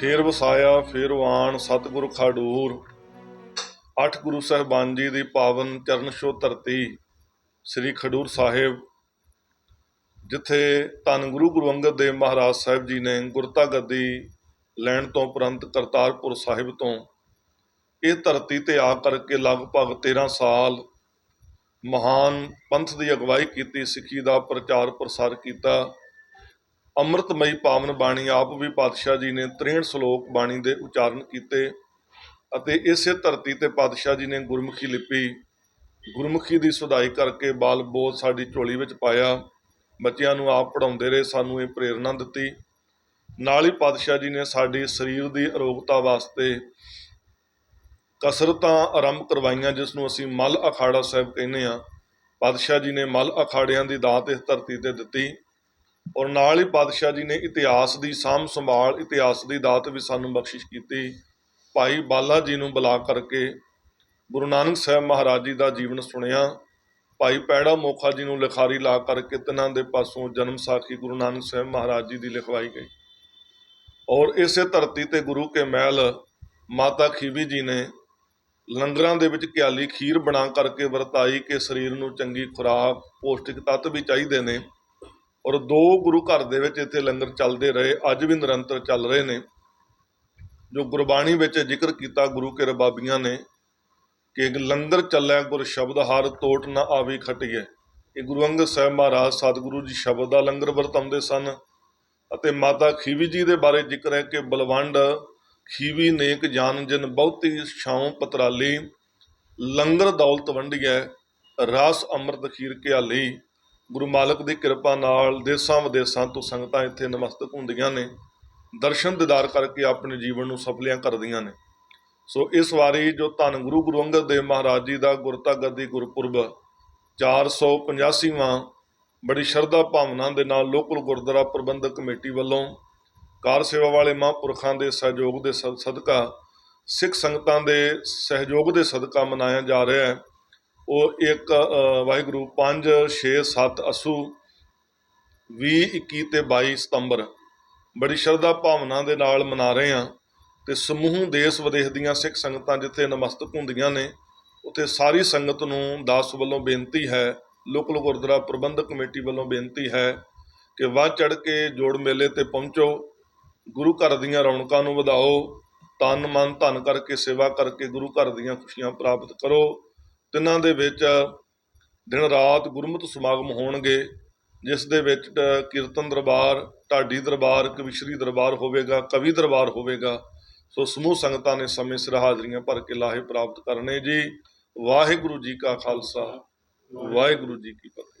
ਫੇਰ ਵਸਾਇਆ, ਫੇਰ ਵਾਣ, ਸਤਿਗੁਰ ਖਾਡੂਰ। ਅੱਠ ਗੁਰੂ ਸਾਹਿਬਾਨ ਜੀ ਦੀ ਪਾਵਨ ਚਰਨ ਛੋਹ ਧਰਤੀ, ਸ੍ਰੀ ਖਡੂਰ ਸਾਹਿਬ, ਜਿੱਥੇ ਧੰਨ ਗੁਰੂ ਗੁਰੂ ਅੰਗਦ ਦੇਵ ਮਹਾਰਾਜ ਸਾਹਿਬ ਜੀ ਨੇ ਗੁਰਤਾ ਗੱਦੀ ਲੈਣ ਤੋਂ ਉਪਰੰਤ ਕਰਤਾਰਪੁਰ ਸਾਹਿਬ ਤੋਂ ਇਹ ਧਰਤੀ ਤੇ ਆ ਕਰਕੇ ਲਗਭਗ 13 ਸਾਲ ਮਹਾਨ ਪੰਥ ਦੀ ਅਗਵਾਈ ਕੀਤੀ, ਸਿੱਖੀ ਦਾ ਪ੍ਰਚਾਰ ਪ੍ਰਸਾਰ ਕੀਤਾ। ਅੰਮ੍ਰਿਤਮਈ ਪਾਵਨ ਬਾਣੀ ਆਪ ਵੀ ਪਾਤਸ਼ਾਹ ਜੀ ਨੇ 63 ਸ਼ਲੋਕ ਬਾਣੀ ਦੇ ਉਚਾਰਨ ਕੀਤੇ ਅਤੇ ਇਸੇ ਧਰਤੀ ਤੇ ਪਾਤਸ਼ਾਹ ਜੀ ਨੇ ਗੁਰਮੁਖੀ ਲਿਪੀ, ਗੁਰਮੁਖੀ ਦੀ ਸੁਧਾਈ ਕਰਕੇ ਬਾਲ ਬੋਧ ਸਾਡੀ ਝੋਲੀ ਵਿੱਚ ਪਾਇਆ। ਬੱਚਿਆਂ ਨੂੰ ਆਪ ਪੜਾਉਂਦੇ ਰਹੇ, ਸਾਨੂੰ ਇਹ ਪ੍ਰੇਰਣਾ ਦਿੱਤੀ। ਨਾਲ ਹੀ ਪਾਤਸ਼ਾਹ ਜੀ ਨੇ ਸਾਡੀ ਸਰੀਰ ਦੀ ਅਰੋਗਤਾ ਵਾਸਤੇ ਕਸਰਤਾਂ ਆਰੰਭ ਕਰਵਾਈਆਂ, ਜਿਸ ਨੂੰ ਅਸੀਂ ਮਲ ਅਖਾੜਾ ਸਾਹਿਬ ਕਹਿੰਦੇ ਆ ਪਾਤਸ਼ਾਹ ਜੀ ਨੇ ਮਲ ਅਖਾੜਿਆਂ ਦੀ ਦਾਤ ਇਸ ਧਰਤੀ ਤੇ ਦਿੱਤੀ। ਔਰ ਨਾਲ ਹੀ ਪਾਤਸ਼ਾਹ ਜੀ ਨੇ ਇਤਿਹਾਸ ਦੀ ਸਾਂਭ ਸੰਭਾਲ, ਇਤਿਹਾਸ ਦੀ ਦਾਤ ਵੀ ਸਾਨੂੰ ਬਖਸ਼ਿਸ਼ ਕੀਤੀ। ਭਾਈ ਬਾਲਾ ਜੀ ਨੂੰ ਬੁਲਾ ਕਰਕੇ ਗੁਰੂ ਨਾਨਕ ਸਾਹਿਬ ਮਹਾਰਾਜ ਜੀ ਦਾ ਜੀਵਨ ਸੁਣਿਆ। ਭਾਈ ਪੈੜਾ ਮੋਖਾ ਜੀ ਨੂੰ ਲਿਖਾਰੀ ਲਾ ਕਰਕੇ ਤਿੰਨਾਂ ਦੇ ਪਾਸੋਂ ਜਨਮ ਸਾਖੀ ਗੁਰੂ ਨਾਨਕ ਸਾਹਿਬ ਮਹਾਰਾਜ ਜੀ ਦੀ ਲਿਖਵਾਈ ਗਈ। ਔਰ ਇਸੇ ਧਰਤੀ ਤੇ ਗੁਰੂ ਕੇ ਮਹਿਲ ਮਾਤਾ ਖੀਵੀ ਜੀ ਨੇ ਲੰਗਰਾਂ ਦੇ ਵਿੱਚ ਕਿਆਲੀ ਖੀਰ ਬਣਾ ਕਰਕੇ ਵਰਤਾਈ ਕਿ ਸਰੀਰ ਨੂੰ ਚੰਗੀ ਖੁਰਾਕ, ਪੌਸ਼ਟਿਕ ਤੱਤ ਵੀ ਚਾਹੀਦੇ ਨੇ। ਔਰ ਦੋ ਗੁਰੂ ਘਰ ਦੇ ਵਿੱਚ ਇੱਥੇ ਲੰਗਰ ਚੱਲਦੇ ਰਹੇ, ਅੱਜ ਵੀ ਨਿਰੰਤਰ ਚੱਲ ਰਹੇ ਨੇ। ਜੋ ਗੁਰਬਾਣੀ ਵਿੱਚ ਜ਼ਿਕਰ ਕੀਤਾ ਗੁਰੂ ਕੇ ਰਬਾਬੀਆਂ ਨੇ ਕਿ ਲੰਗਰ ਚੱਲੈ ਗੁਰ ਸ਼ਬਦ ਹਰ ਤੋਟ ਨਾ ਆਵੀ ਖਟਿਐ। ਇਹ ਗੁਰੂ ਅੰਗਦ ਸਾਹਿਬ ਮਹਾਰਾਜ ਸਤਿਗੁਰੂ ਜੀ ਸ਼ਬਦ ਦਾ ਲੰਗਰ ਵਰਤਾਉਂਦੇ ਸਨ ਅਤੇ ਮਾਤਾ ਖੀਵੀ ਜੀ ਦੇ ਬਾਰੇ ਜ਼ਿਕਰ ਹੈ ਕਿ ਬਲਵੰਡ ਖੀਵੀ ਨੇਕ ਜਾਨ ਜਨ ਬਹੁਤੀ ਛਾਉ ਪਤਰਾਲੀ, ਲੰਗਰ ਦੌਲਤ ਵੰਡੀਐ, ਰਸ ਅੰਮ੍ਰਿਤ ਖੀਰ ਘਿਆਲੀ। ਗੁਰੂ ਮਾਲਕ ਦੀ ਕਿਰਪਾ ਨਾਲ ਦੇਸਾਂ ਵਿਦੇਸਾਂ ਤੋਂ ਸੰਗਤਾਂ ਇੱਥੇ ਨਮਸਤਕ ਹੁੰਦੀਆਂ ਨੇ, ਦਰਸ਼ਨ ਦਿਦਾਰ ਕਰਕੇ ਆਪਣੇ ਜੀਵਨ ਨੂੰ ਸਫਲਿਆਂ ਕਰਦੀਆਂ ਨੇ। ਸੋ ਇਸ ਵਾਰੀ ਜੋ ਧੰਨ ਗੁਰੂ ਗੁਰੂ ਅੰਗਦ ਦੇਵ ਮਹਾਰਾਜ ਜੀ ਦਾ ਗੁਰਤਾ ਗੱਦੀ ਗੁਰਪੁਰਬ 485ਵਾਂ ਬੜੀ ਸ਼ਰਧਾ ਭਾਵਨਾ ਦੇ ਨਾਲ ਲੋਕਲ ਗੁਰਦੁਆਰਾ ਪ੍ਰਬੰਧਕ ਕਮੇਟੀ ਵੱਲੋਂ ਕਾਰ ਸੇਵਾ ਵਾਲੇ ਮਹਾਂਪੁਰਖਾਂ ਦੇ ਸਹਿਯੋਗ ਦੇ ਸਦ- ਸਦਕਾ ਸਿੱਖ ਸੰਗਤਾਂ ਦੇ ਸਹਿਯੋਗ ਦੇ ਸਦਕਾ ਮਨਾਇਆ ਜਾ ਰਿਹਾ ਹੈ। ਉਹ ਇੱਕ ਵਾਹਿਗੁਰੂ 5 6 7 ਅਸੂ 20 21 ਤੇ 22 ਸਤੰਬਰ। ਬੜੀ ਸ਼ਰਧਾ ਭਾਵਨਾ ਦੇ ਨਾਲ ਮਨਾ ਰਹੇ ਹਾਂ ਤੇ ਸਮੂਹ ਦੇਸ਼ ਵਿਦੇਸ਼ ਦੀਆਂ ਸਿੱਖ ਸੰਗਤਾਂ ਜਿੱਥੇ ਨਮਸਤਕ ਹੁੰਦੀਆਂ ਨੇ, ਉੱਥੇ ਸਾਰੀ ਸੰਗਤ ਨੂੰ ਦਾਸ ਵੱਲੋਂ ਬੇਨਤੀ ਹੈ ਲੋਕਲ ਗੁਰਦੁਆਰਾ ਪ੍ਰਬੰਧਕ ਕਮੇਟੀ ਵੱਲੋਂ ਬੇਨਤੀ ਹੈ ਕਿ ਵੱਧ ਚੜ ਕੇ ਜੋੜ ਮੇਲੇ ਤੇ ਪਹੁੰਚੋ, ਗੁਰੂ ਘਰ ਦੀਆਂ ਰੌਣਕਾਂ ਨੂੰ ਵਧਾਓ, ਤਨ ਮਨ ਧਨ ਕਰਕੇ ਸੇਵਾ ਕਰਕੇ ਗੁਰੂ ਘਰ ਦੀਆਂ ਖੁਸ਼ੀਆਂ ਪ੍ਰਾਪਤ ਕਰੋ ਤਿੰਨਾਂ ਦੇ ਵਿੱਚ ਦਿਨ ਰਾਤ ਗੁਰਮਤਿ ਸਮਾਗਮ ਹੋਣਗੇ, ਜਿਸ ਦੇ ਵਿੱਚ ਕੀਰਤਨ ਦਰਬਾਰ, ਢਾਡੀ ਦਰਬਾਰ, ਕਵਿਸ਼ਰੀ ਦਰਬਾਰ ਹੋਵੇਗਾ, ਕਵੀ ਦਰਬਾਰ ਹੋਵੇਗਾ। ਸੋ ਸਮੂਹ ਸੰਗਤਾਂ ਨੇ ਸਮੇਂ ਸਿਰ ਹਾਜ਼ਰੀਆਂ ਭਰ ਕੇ ਲਾਹੇ ਪ੍ਰਾਪਤ ਕਰਨੇ ਜੀ। ਵਾਹਿਗੁਰੂ ਜੀ ਕਾ ਖਾਲਸਾ, ਵਾਹਿਗੁਰੂ ਜੀ ਕੀ ਫਤਿਹ।